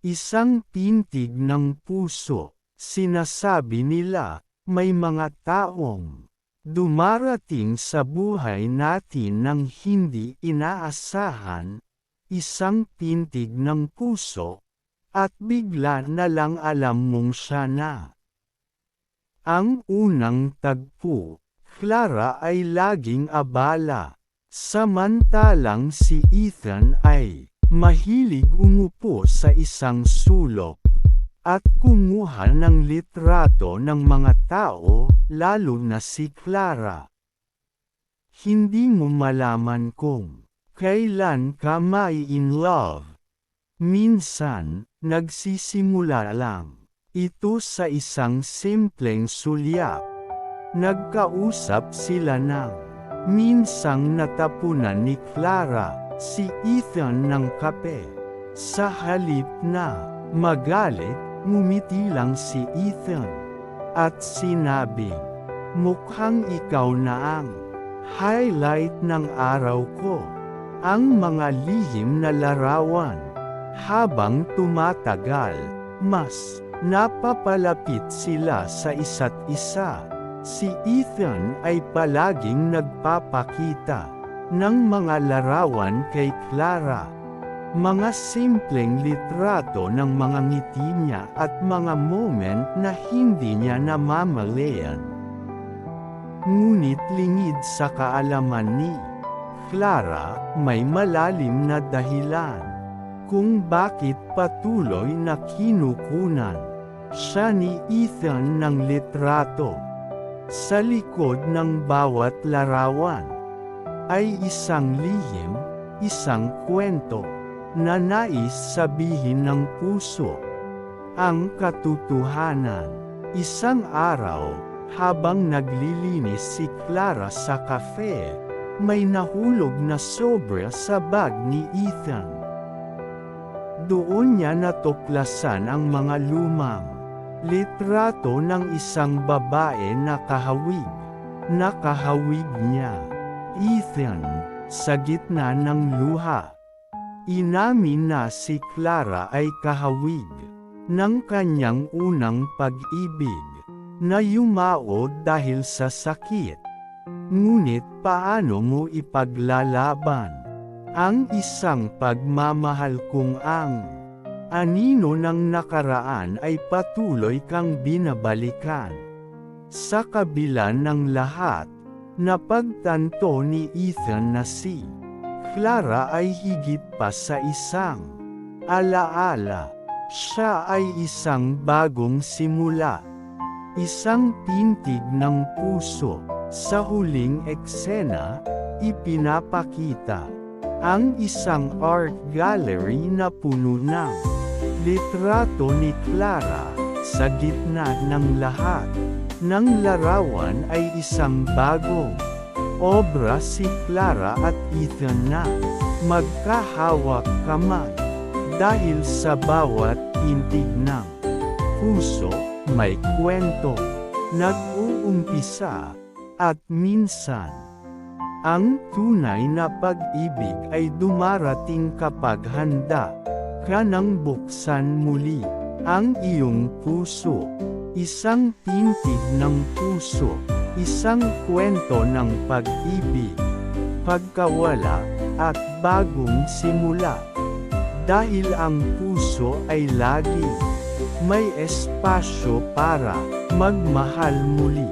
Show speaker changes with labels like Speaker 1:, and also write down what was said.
Speaker 1: Isang tintig ng puso, sinasabi nila, may mga taong dumarating sa buhay natin ng hindi inaasahan, isang tintig ng puso, at bigla na lang alam mong siya na. Ang unang tagpo, Clara ay laging abala, samantalang si Ethan ay mahilig umupo sa isang sulok at kumuha ng litrato ng mga tao, lalo na si Clara. Hindi mo malaman kung kailan ka may in love. Minsan, nagsisimula lang. Ito sa isang simpleng sulyap. Nagkausap sila ng minsang natapunan ni Clara, si Ethan ng kape. Sa halip na magalit, ngumiti lang si Ethan. At sinabi, mukhang ikaw na ang highlight ng araw ko. Ang mga lihim na larawan. Habang tumatagal, mas napapalapit sila sa isa't isa. Si Ethan ay palaging nagpapakita ng mga larawan kay Clara. Mga simpleng litrato ng mga ngiti niya at mga moment na hindi niya namamalayan. Ngunit lingid sa kaalaman ni Clara, may malalim na dahilan kung bakit patuloy na kinukunan siya ni Ethan ng litrato. Sa likod ng bawat larawan ay isang lihim, isang kwento na nais sabihin ng puso. Ang katotohanan, isang araw, habang naglilinis si Clara sa kafe, may nahulog na sobra sa bag ni Ethan. Doon niya natuklasan ang mga lumang litrato ng isang babae na kahawig. Nakahawig niya, Ethan, sa gitna ng luha. Inamin na si Clara ay kahawig ng kanyang unang pag-ibig na yumao dahil sa sakit. Ngunit paano mo ipaglalaban ang isang pagmamahal kung ang anino ng nakaraan ay patuloy kang binabalikan? Sa kabila ng lahat, napagtanto ni Ethan na si Clara ay higit pa sa isang alaala. Siya ay isang bagong simula. Isang tintig ng puso. Sa huling eksena, ipinapakita ang isang art gallery na puno ng litrato ni Clara sa gitna ng lahat ng larawan ay isang bagong obra si Clara at Ethan na magkahawak kamay dahil sa bawat tintig ng puso may kwento nag-uumpisa at minsan ang tunay na pag-ibig ay dumarating kapag handa ka nang buksan muli ang iyong puso. Isang tintig ng puso, isang kwento ng pag-ibig, pagkawala, at bagong simula. Dahil ang puso ay lagi may espasyo para magmahal muli.